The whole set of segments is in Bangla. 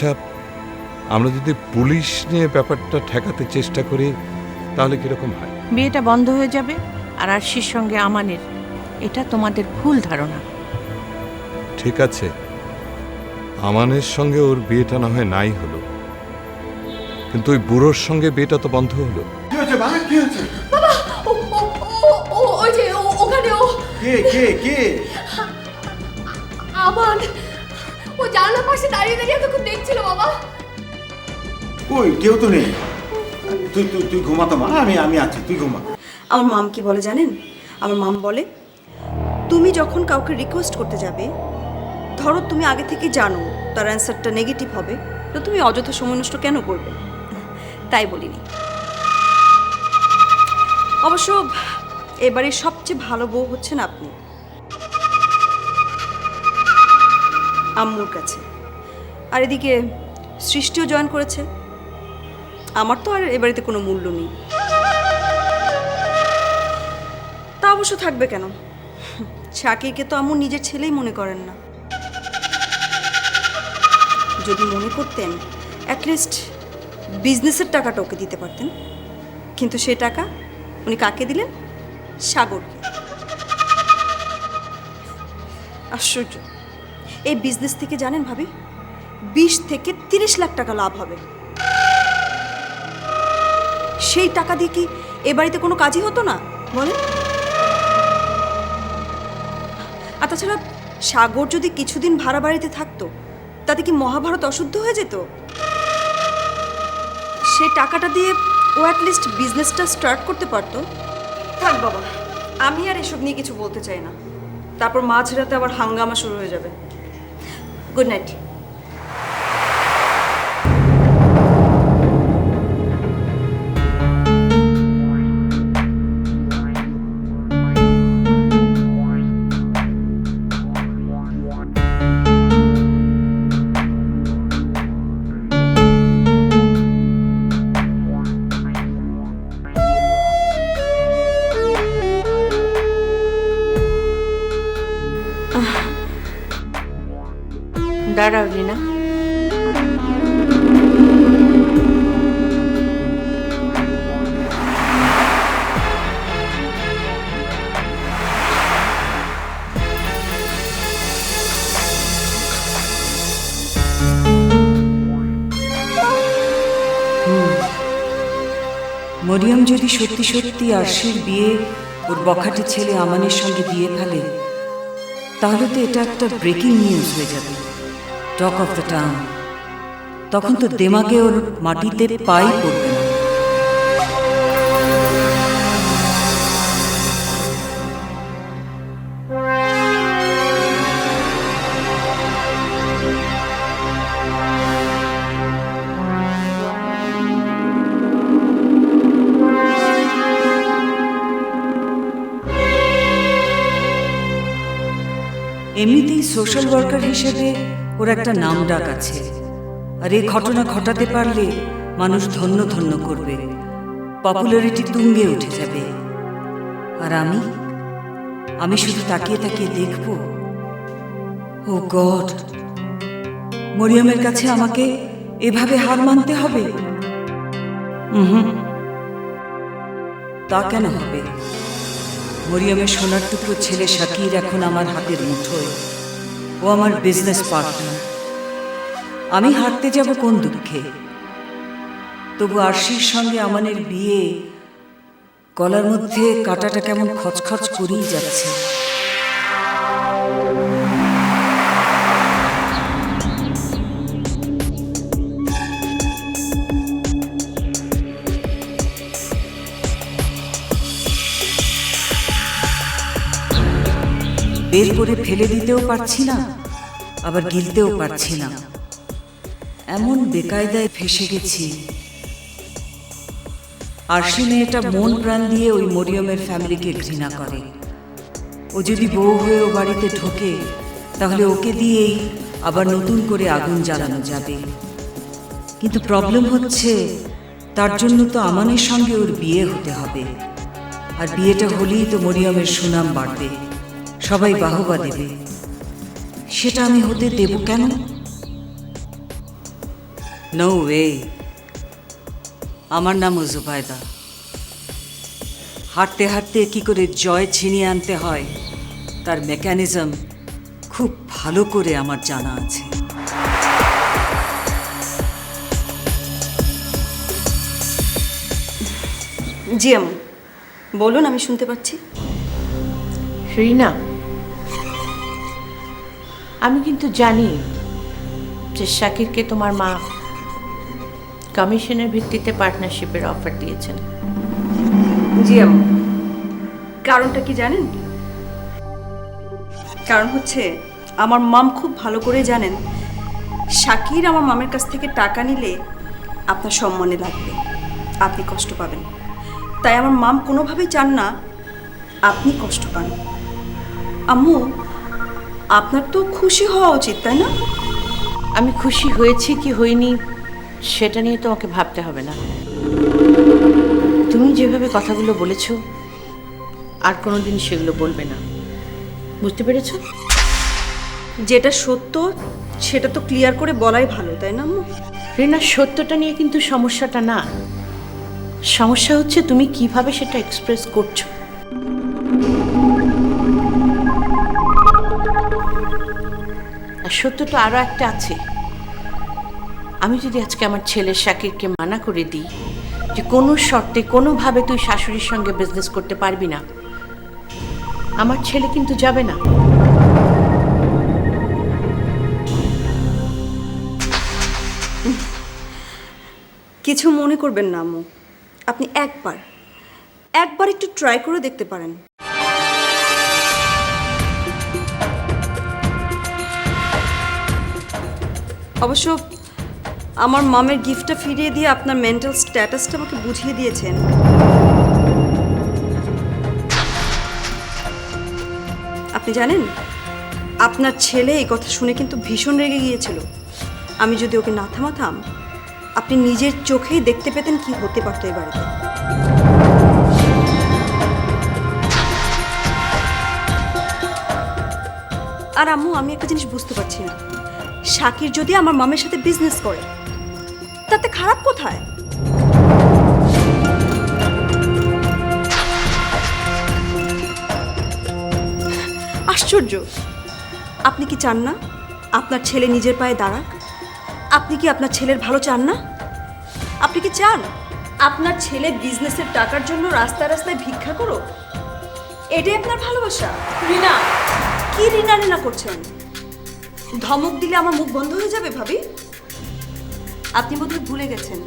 আচ্ছা আমরা যদি পুলিশ নিয়ে ব্যাপারটা ঠেকাতে চেষ্টা করি তাহলে কীরকম হয় বিয়েটা বন্ধ হয়ে যাবে আর আরশির সঙ্গে আমানের এটা তোমাদের ভুল ধারণা ঠিক আছে আমানের সঙ্গে ওর বিয়েটা না হয় নাই হলো কিন্তু ওই বুড়োর সঙ্গে বিয়েটা তো বন্ধ হলো কি হয়েছে বাবা কি হয়েছে ও ও ও ও ওই যে ও- ওখানে ও কে কে কে আমান ও জানলার পাশে দাঁড়িয়ে দাঁড়িয়ে এতক্ষণ দেখছিল বাবা। কই? কেউ তো নেই। তুই তুই তুই ঘুমাতো মা। আমি আমি আছি তুই ঘুমা। আমার মাম কি বলে জানেন? আমার মাম বলে তুমি যখন কাউকে রিকোয়েস্ট করতে যাবে ধরো তুমি আগে থেকে জানো তার অ্যান্সারটা নেগেটিভ হবে তো তুমি অযথা সময় নষ্ট কেন করবে? তাই বলিনি। অবশ্য এবারে সবচেয়ে ভালো বউ হচ্ছেন আপনি। আম্মুর কাছে। আর এদিকে সৃষ্টিও জয়েন করেছে। আমার তো আর এ বাড়িতে কোনো মূল্য নেই। তা অবশ্য থাকবে কেন? শাকিরকে তো আম্মু নিজের ছেলেই মনে করেন না। যদি মনে করতেন অ্যাটলিস্ট বিজনেসের টাকাটা ওকে দিতে পারতেন। কিন্তু সে টাকা উনি কাকে দিলেন? সাগরকে। আশ্চর্য। এই বিজনেস থেকে জানেন ভাবি? বিশ থেকে তিরিশ লাখ টাকা লাভ হবে। সেই টাকা দিয়ে কি এ বাড়িতে কোনো কাজই হতো না? বলেন। আর তাছাড়া সাগর যদি কিছুদিন ভাড়া বাড়িতে থাকতো, তাতে কি মহাভারত অশুদ্ধ হয়ে যেত? সে টাকাটা দিয়ে ও অ্যাটলিস্ট বিজনেসটা স্টার্ট করতে পারতো। থাক বাবা, আমি আর এসব নিয়ে কিছু বলতে চাই না। তারপর মাঝরাতে আবার হাঙ্গামা শুরু হয়ে যাবে। গুড নাইট যদি সত্যি সত্যি আরশির বিয়ে ওর বখাটি ছেলে আমানের সঙ্গে বিয়ে ফেলে, তাহলে তো এটা একটা ব্রেকিং নিউজ হয়ে যাবে। টক অফ দ্য টাউন তখন তো দেমাকে ওর মাটিতে পাই পড়বে। এমনিতেই সোশ্যাল ওয়ার্কার হিসেবে ওর একটা নাম ডাক আছে। আর এই ঘটনা ঘটাতে পারলে মানুষ ধন্য ধন্য করবে। পপুলারিটি তুঙ্গে উঠে যাবে। আর আমি? আমি শুধু তাকিয়ে তাকিয়ে দেখব? Oh God! মরিয়মের কাছে আমাকে এভাবে হার মানতে হবে? হুম। তা কেন হবে? মরিয়মের সোনার টুকরো ছেলে শাকির এখন আমার হাতের মুঠোয়। ও আমার বিজনেস পার্টনার আমি হাঁটতে যাব কোন দুঃখে? তবু আরশির সঙ্গে আমানের বিয়ে, গলার মধ্যে কাটাটা কেমন খচখচ করেই যাচ্ছে। বের করে ফেলে দিতেও পারছি না, আবার গিলতেও পারছি না। এমন বেকায়দায় ফেসে গেছি। আরশি মেয়েটা মন প্রাণ দিয়ে ওই মরিয়মের ফ্যামিলিকে ঘৃণা করে। ও যদি বউ হয়ে ও বাড়িতে ঢোকে, তাহলে ওকে দিয়েই আবার নতুন করে আগুন জ্বালানো যাবে। কিন্তু প্রবলেম হচ্ছে, তার জন্য তো আমানের সঙ্গে ওর বিয়ে হতে হবে। আর বিয়েটা হলেই তো মরিয়মের সুনাম বাড়বে। সবাই বাহবা দেবে। সেটা আমি হতে দেব কেন? নো ওয়ে আমার নামও জুবায়দা হাঁটতে হাঁটতে কি করে জয় ছিনিয়ে আনতে হয় তার মেকানিজম খুব ভালো করে আমার জানা আছে। জি বলুন আমি শুনতে পাচ্ছি। রিনা আমি কিন্তু জানি যে শাকিরকে তোমার মা কমিশনের ভিত্তিতে পার্টনারশিপের অফার দিয়েছেন। জি আম্মু। কারণটা কি জানেন? কারণ হচ্ছে আমার মাম খুব ভালো করে জানেন, শাকির আমার মামের কাছ থেকে টাকা নিলে আপনার সম্মানে লাগবে, আপনি কষ্ট পাবেন। তাই আমার মাম কোনোভাবেই চান না আপনি কষ্ট পান। আম্মু আপনার তো খুশি হওয়া উচিত তাই না? আমি খুশি হয়েছি কি হইনি সেটা নিয়ে তোমাকে ভাবতে হবে না। তুমি যেভাবে কথাগুলো বলেছ আর কোনোদিন সেগুলো বলবে না। বুঝতে পেরেছ? যেটা সত্য সেটা তো ক্লিয়ার করে বলাই ভালো তাই না রিনা সত্যটা নিয়ে কিন্তু সমস্যাটা না। সমস্যা হচ্ছে তুমি কীভাবে সেটা এক্সপ্রেস করছ। আর সত্য তো আরও একটা আছে। আমি যদি আজকে আমার ছেলে শাকিরকে মানা করে দিই যে কোনো শর্তে, কোনোভাবে তুই শাশুড়ির সঙ্গে বিজনেস করতে পারবি না, আমার ছেলে কিন্তু যাবে না। কিছু মনে করবেন না, আম্মু। আপনি একবার একবার একটু ট্রাই করে দেখতে পারেন। অবশ্য আমার মামের গিফটটা ফিরিয়ে দিয়ে আপনার মেন্টাল স্ট্যাটাসটা আমাকে বুঝিয়ে দিয়েছেন। আপনি জানেন, আপনার ছেলে এই কথা শুনে কিন্তু ভীষণ রেগে গিয়েছিল। আমি যদি ওকে না থামাতাম, আপনি নিজের চোখেই দেখতে পেতেন কি হতে পারতো এই বাড়িতে। আর আম্মু, আমি একটা জিনিস বুঝতে পারছি না। শাকির যদি আমার মামের সাথে বিজনেস করে তাতে খারাপ কোথায়? আশ্চর্য! আপনি কি চান না আপনার ছেলে নিজের পায়ে দাঁড়াক? আপনি কি আপনার ছেলের ভালো চান না? আপনি কি চান আপনার ছেলে বিজনেসের টাকার জন্য রাস্তায় রাস্তায় ভিক্ষা করো এটাই আপনার ভালোবাসা। রিনা! কি রিনা রিনা করছেন? ধমক দিলে আমার মুখ বন্ধ হয়ে যাবে, ভাবি? আপনি বোধহয় ভুলে গেছেন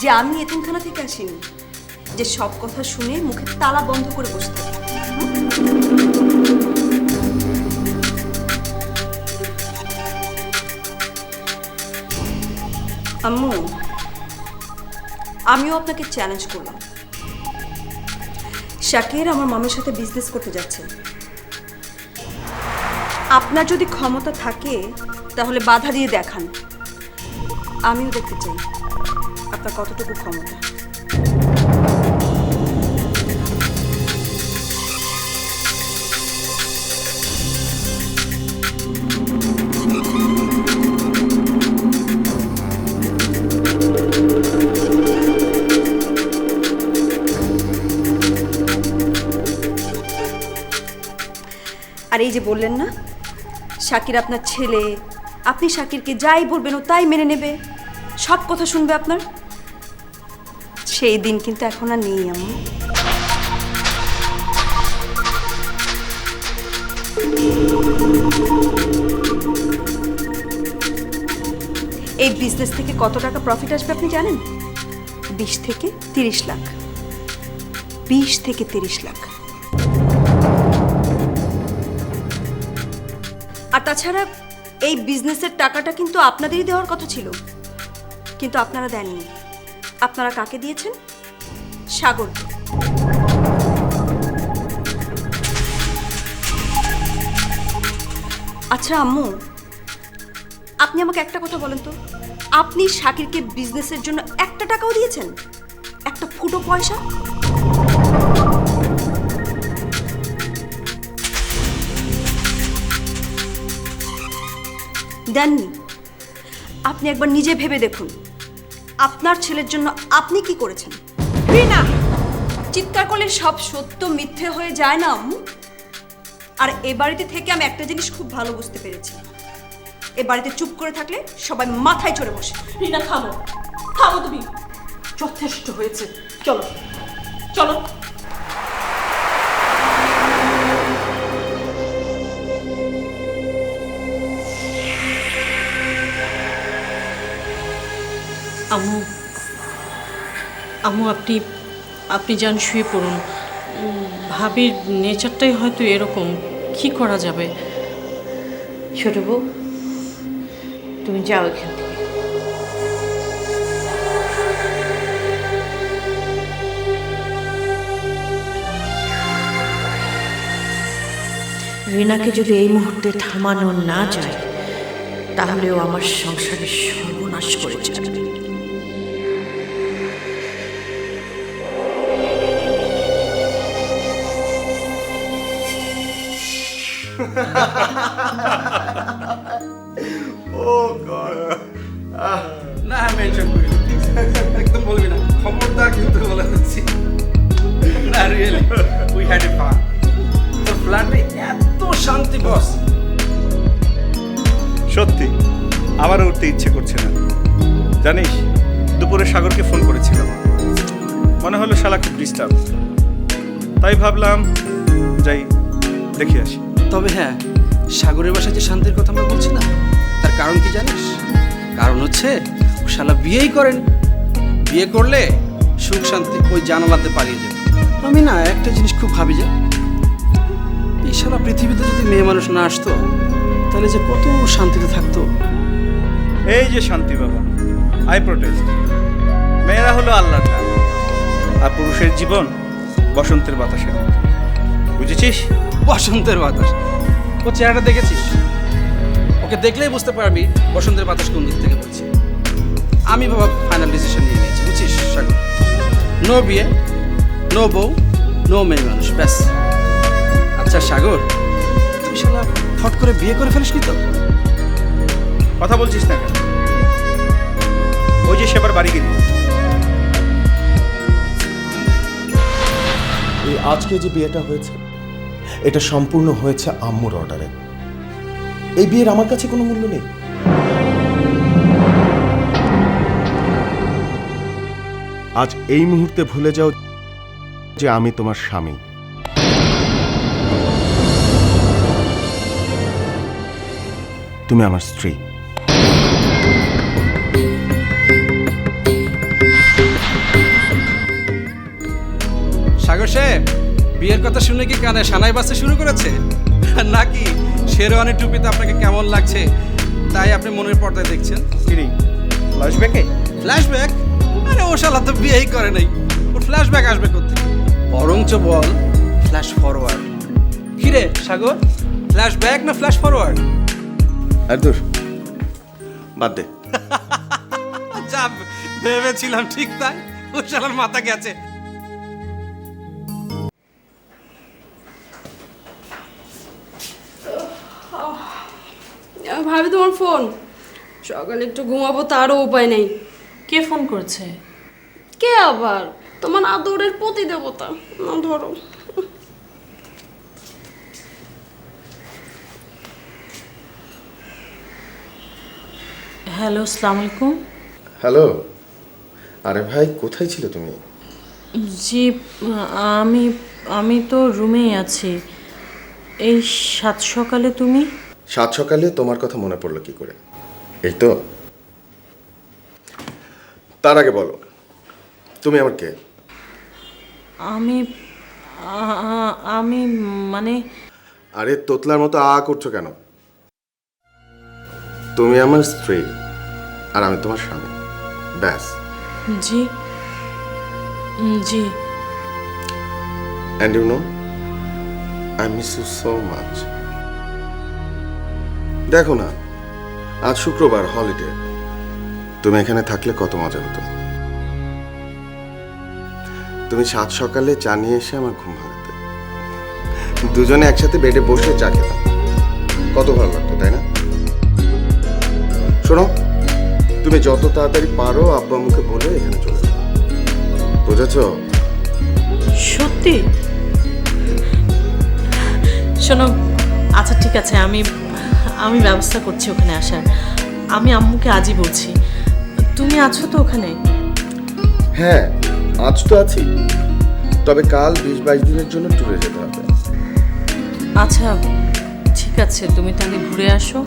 যে আমি এতিমখানা থেকে আসিনি, যে সব কথা শুনে মুখে তালা বন্ধ করে বসে থাকি। আম্মু, আমিও আপনাকে চ্যালেঞ্জ করলাম। শাকির আমার মামের সাথে বিজনেস করতে যাচ্ছে। আপনার যদি ক্ষমতা থাকে, তাহলে বাধা দিয়ে দেখান। আমিও দেখতে চাই আপনার কতটুকু ক্ষমতা। আর এই যে বললেন না শাকির আপনার ছেলে। আপনি শাকিরকে যাই বলবেন, ও তাই মেনে নেবে। সব কথা শুনবে আপনার? সেই দিন কিন্তু এখন আর নেই আমি এই বিজনেস থেকে কত টাকা প্রফিট আসবে আপনি জানেন? বিশ থেকে তিরিশ লাখ। বিশ থেকে তিরিশ লাখ। তাছাড়া এই বিজনেসের টাকাটা কিন্তু আপনাদেরই দেওয়ার কথা ছিল। কিন্তু আপনারা দেননি। আপনারা কাকে দিয়েছেন? সাগরকে। আচ্ছা আম্মু, আপনি আমাকে একটা কথা বলেন তো। আপনি শাকিরকে বিজনেসের জন্য একটা টাকাও দিয়েছেন? একটা ফুটো পয়সা? দেননি। আপনি একবার নিজে ভেবে দেখুন। আপনার ছেলের জন্য আপনি কি করেছেন? রিনা চিৎকার করলে সব সত্য মিথ্যে হয়ে যায় না, আম্মু। আর এ বাড়িতে থেকে আমি একটা জিনিস খুব ভালো বুঝতে পেরেছি। এ বাড়িতে চুপ করে থাকলে সবাই মাথায় চড়ে বসে। রিনা থামো। থামো তুমি। যথেষ্ট হয়েছে। চলো। চলো। আম্মু আম্মু আপনি আপনি যান শুয়ে পড়ুন। ভাবির নেচারটাই হয়তো এরকম। কি করা যাবে? ছোট বউ তুমি যাও এখান থেকে। রিনাকে যদি এই মুহূর্তে থামানো না যায় তাহলেও আমার সংসারের সর্বনাশ করে যাবে। ও গড না মেনশন করি একদম বলবি না। খবরদার কিন্তু বলে দিচ্ছি। না really we had a fun তো ফ্ল্যাটে এত শান্তি বস সত্যি আমারও উঠতে ইচ্ছে করছে না। জানিস দুপুরে সাগরকে ফোন করেছিলাম। মনে হলো শালা খুব ডিস্টার্ব তাই ভাবলাম যাই দেখে আসি। তবে হ্যাঁ সাগরের বাসায় যে শান্তির কথা আমরা বলছি না, তার কারণ কি জানিস? কারণ হচ্ছে শালা বিয়েই করেন। বিয়ে করলে সুখ শান্তি ওই জানালাতে পালিয়ে যাবে আমি না, একটা জিনিস খুব ভাবি যে, এই সারা পৃথিবীতে যদি মেয়ে মানুষ না আসতো, তাহলে যে কত শান্তিতে থাকতো। এই যে শান্তি বাবা, আই প্রোটেস্ট। মেয়েরা হলো আল্লাহর দান, আর পুরুষের জীবন বসন্তের বাতাসের বুঝেছিস? বসন্তের বাতাস। ও চেহারাটা দেখেছিস? ওকে দেখলেই বুঝতে পারবি বসন্তের বাতাস কোন দিক থেকে বলছি আমি বাবা ফাইনাল ডিসিশন নিয়ে নিয়েছি বুঝছিস সাগর? নো বিয়ে নো বউ নো মেয়ে মানুষ ব্যাস। আচ্ছা সাগর তুই শালা ফট করে বিয়ে করে ফেলিস নি তো? কথা বলছিস না কেন? ওই যে সেবার বাড়ি গেলি। এই আজকে যে বিয়েটা হয়েছে এটা সম্পূর্ণ হয়েছে আম্মুর অর্ডারে এই বিয়ের আমার কাছে কোনো মূল্য নেই। আজ এই মুহূর্তে ভুলে যাও যে আমি তোমার স্বামী। তুমি আমার স্ত্রী। সাগর সাহেব! বিয়ের কথা শুনে কি কানে সানাই বাসতে শুরু করেছে? নাকি শেরওয়ানি টুপিতে আপনাকে কেমন লাগছে তাই আপনি মনের পর্দায় দেখছেন? কিরি ফ্ল্যাশব্যাকে ফ্ল্যাশব্যাক আরে ও শালা তো বিয়েই করে নাই। ওর ফ্ল্যাশব্যাক আসবে কোথেকে বরঞ্চ বল ফ্ল্যাশ ফরওয়ার্ড কিরে সাগর? ফ্ল্যাশব্যাক না ফ্ল্যাশ ফরওয়ার্ড আর দূর। বাদ দে। যা ভেবেছিলাম ঠিক তাই। ও শালার মাথা গেছে। ফোন? সকালে একটু ঘুমাবো তারও উপায় নেই। কে ফোন করেছে? কে আবার? তোমার আদরের প্রতি দেবতা না ধরো। হ্যালো আসসালামু আলাইকুম হ্যালো। আরে ভাই কোথায় ছিলে তুমি? জি আমি আমি তো রুমেই আছি। এই সাত সকালে তুমি? সাত সকালে তোমার কথা মনে পড়ল কি করে? এই তো। তার আগে বলো তুমি আমার কে? আমি আমি মানে আরে তোতলার মতো আ করছ কেন? তুমি আমার স্ত্রী আর আমি তোমার স্বামী। ব্যাস। জি। জি। And you know I miss you so much দেখো না, আজ শুক্রবার হলিডে তুমি এখানে থাকলে কত মজা হতো। তুমি সাত সকালে চা নিয়ে এসে আমার ঘুম ভাঙাতে। দুজনে একসাথে বেডে বসে চা খেতাম। কত ভালো লাগতো, তাই না? শোনো, তুমি যত তাড়াতাড়ি পারো আব্বা আম্মুকে বলে এখানে চলে যাও। বুঝেছ? সত্যি? শোনো আচ্ছা ঠিক আছে, আমি আমি ব্যবস্থা করছি ওখানে আসার। আমি আম্মুকে আজই বলছি তুমি আছো তো ওখানে? হ্যাঁ আজ তো আছি। তবে কাল বিশ বাইশ দিনের জন্য ট্যুরে যেতে হবে। আচ্ছা ঠিক আছে তুমি তাহলে ঘুরে আসো।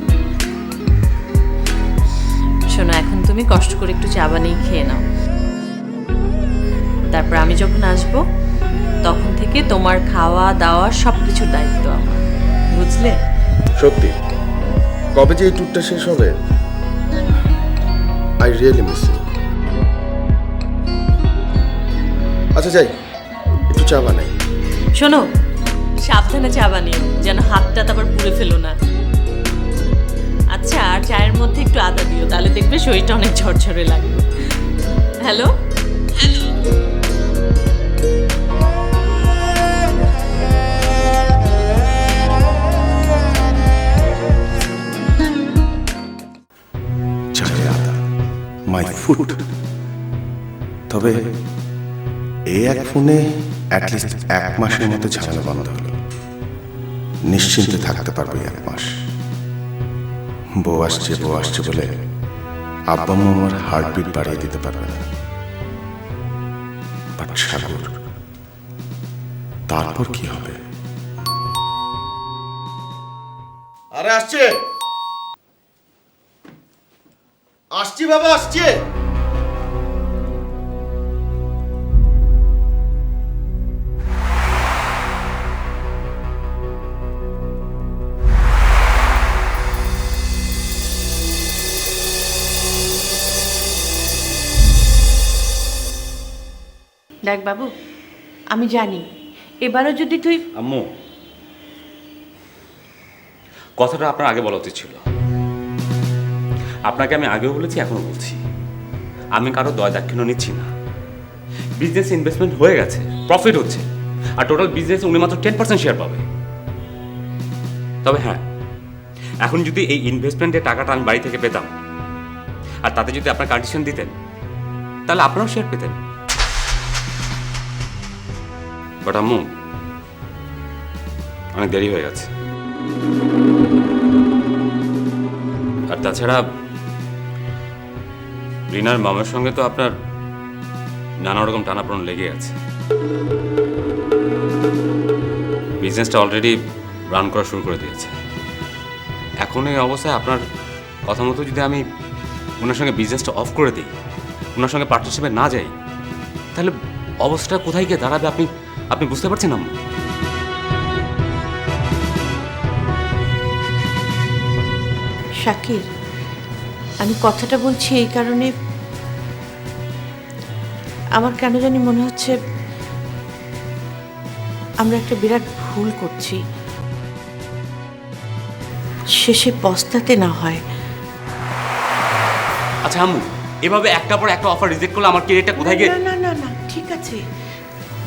শোনো এখন তুমি কষ্ট করে একটু চা বানিয়ে খেয়ে নাও। তারপর আমি যখন আসব তখন থেকে তোমার খাওয়া দাওয়া সব কিছুর দায়িত্ব আমার। বুঝলে? সত্যি। কবে যে এই ট্যুরটা শেষ হবে? আই রিয়েলি মিস ইউ আচ্ছা যাই। একটু চা বানাই। শোনো সাবধানে চা বানিও যেন হাতটা আবার পুড়ে ফেলো না। আচ্ছা আর চায়ের মধ্যে একটু আদা দিও তাহলে দেখবে শরীরটা অনেক ঝরঝরে লাগবে। হ্যালো? চায়ে মাই ফুড। তবে এই এক ফোনে অ্যাটলিস্ট এক মাসের মতো ঝামেলা বন্ধ হলো। নিশ্চিন্তে থাকতে পারবে এক মাস। বউ আসছে বউ আসছে বলে আব্বা মা আমার হার্টবিট বাড়িয়ে দিতে পারবে না। বাট তারপর কি হবে? আরে, আসছে! আসছি বাবা আসছে। দেখ বাবু আমি জানি। এবারও যদি তুই আম্মু কথাটা আপনার আগে বলা উচিত ছিল। আপনাকে আমি আগেও বলেছি, এখনও বলছি। আমি কারও দয় দাক্ষিণ্য নিচ্ছি না। বিজনেস ইনভেস্টমেন্ট হয়ে গেছে প্রফিট হচ্ছে, আর টোটাল বিজনেস উনি মাত্র টেন পার্সেন্ট শেয়ার পাবে। তবে হ্যাঁ এখন যদি এই ইনভেস্টমেন্টের টাকাটা আমি বাড়ি থেকে পেতাম, আর তাতে যদি আপনার কন্ডিশন দিতেন, তাহলে আপনারাও শেয়ার পেতেন। বাট আম্মু, অনেক দেরি হয়ে গেছে। আর তাছাড়া রিনার মামার সঙ্গে তো আপনার নানা রকম টানাপড়ন লেগে আছে। বিজনেসটা অলরেডি রান করা শুরু করে দিয়েছে। এখন এই অবস্থায় আপনার কথা মতো যদি আমি ওনার সঙ্গে বিজনেসটা অফ করে দিই, ওনার সঙ্গে পার্টনারশিপে না যাই, তাহলে অবস্থাটা কোথায় গিয়ে দাঁড়াবে আপনি আপনি বুঝতে পারছেন আম্মু শাকির, আমি কথাটা বলছি এই কারণে আমার কেন জানি মনে হচ্ছে আমরা একটা বিরাট ভুল করছি। শেষে পস্তাতে না হয়। আচ্ছা আম্মু এভাবে একটা পর একটা অফার রিজেক্ট করলে আমার কেরিয়ারটা কোথায় গিয়ে না না না না ঠিক আছে।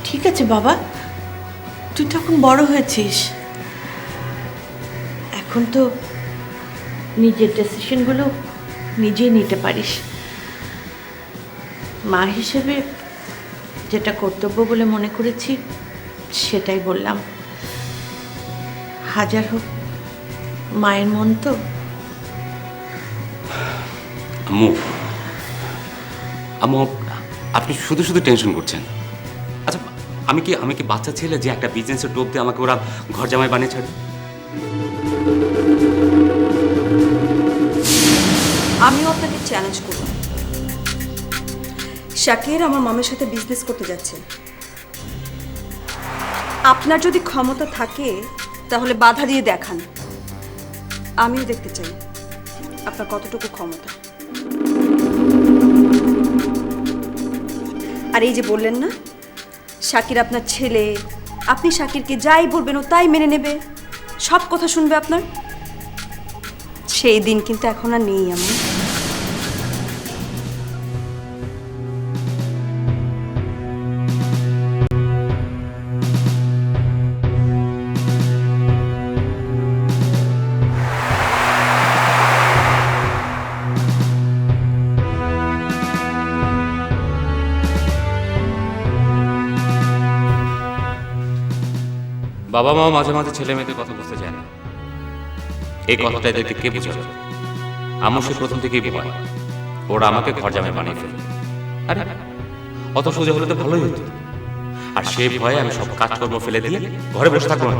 ঠিক আছে বাবা। তুই তখন বড় হয়েছিস। এখন তো নিজের ডিসিশনগুলো নিজেই নিতে পারিস। মা হিসেবে যেটা কর্তব্য বলে মনে করেছি সেটাই বললাম। হাজার হোক মায়ের মন তো। আম্মু আম্মু আপনি শুধু শুধু টেনশন করছেন। আচ্ছা আমি কি আমি কি বাচ্চা ছেলে যে একটা বিজনেসের টোপ দিয়ে আমাকে ওরা ঘর জামাই বানিয়ে ছাড়ে? আমিও আপনাকে চ্যালেঞ্জ করব শাকির আমার মামের সাথে বিজনেস করতে যাচ্ছে। আপনার যদি ক্ষমতা থাকে, তাহলে বাধা দিয়ে দেখান। আমিও দেখতে চাই আপনার কতটুকু ক্ষমতা। আর এই যে বললেন না, শাকির আপনার ছেলে, আপনি শাকিরকে যাই বলবেন, ও তাই মেনে নেবে। সব কথা শুনবে আপনার। সেই দিন কিন্তু এখন আর নেই আমি বাবা মা মাঝে মাঝে ছেলে মেয়েদের কথা বুঝতে চায় না। এই কথাটা এদেরকে কে বুঝাবে? আমার সে প্রথম থেকেই ভয় ওরা আমাকে ঘর জামে বানিয়ে ফেলবে। আরে, অত সোজা হলে তো ভালোই হতো। আর সেই ভয়ে আমি সব কাজকর্ম ফেলে দিয়ে ঘরে বসে থাকব না।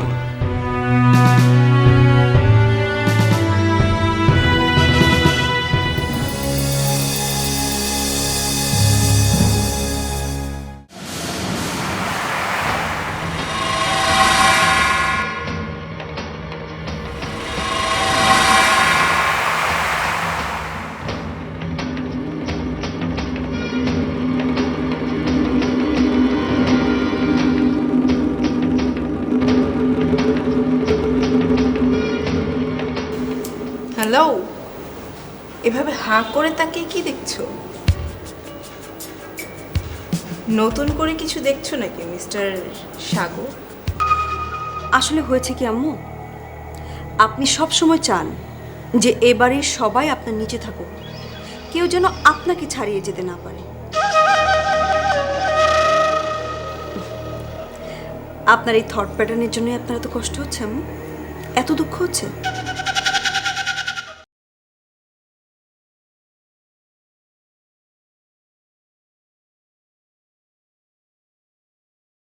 হ্যালো? এভাবে হাঁ করে তাকিয়ে কি দেখছ? নতুন করে কিছু দেখছ নাকি, মিস্টার সাগর? আসলে হয়েছে কি আম্মু? আপনি সব সময় চান যে এবারের সবাই আপনার নিচে থাকুক। কেউ যেন আপনাকে ছাড়িয়ে যেতে না পারে। আপনার এই থট প্যাটার্নের জন্যই আপনার এত কষ্ট হচ্ছে আম্মু? এত দুঃখ হচ্ছে?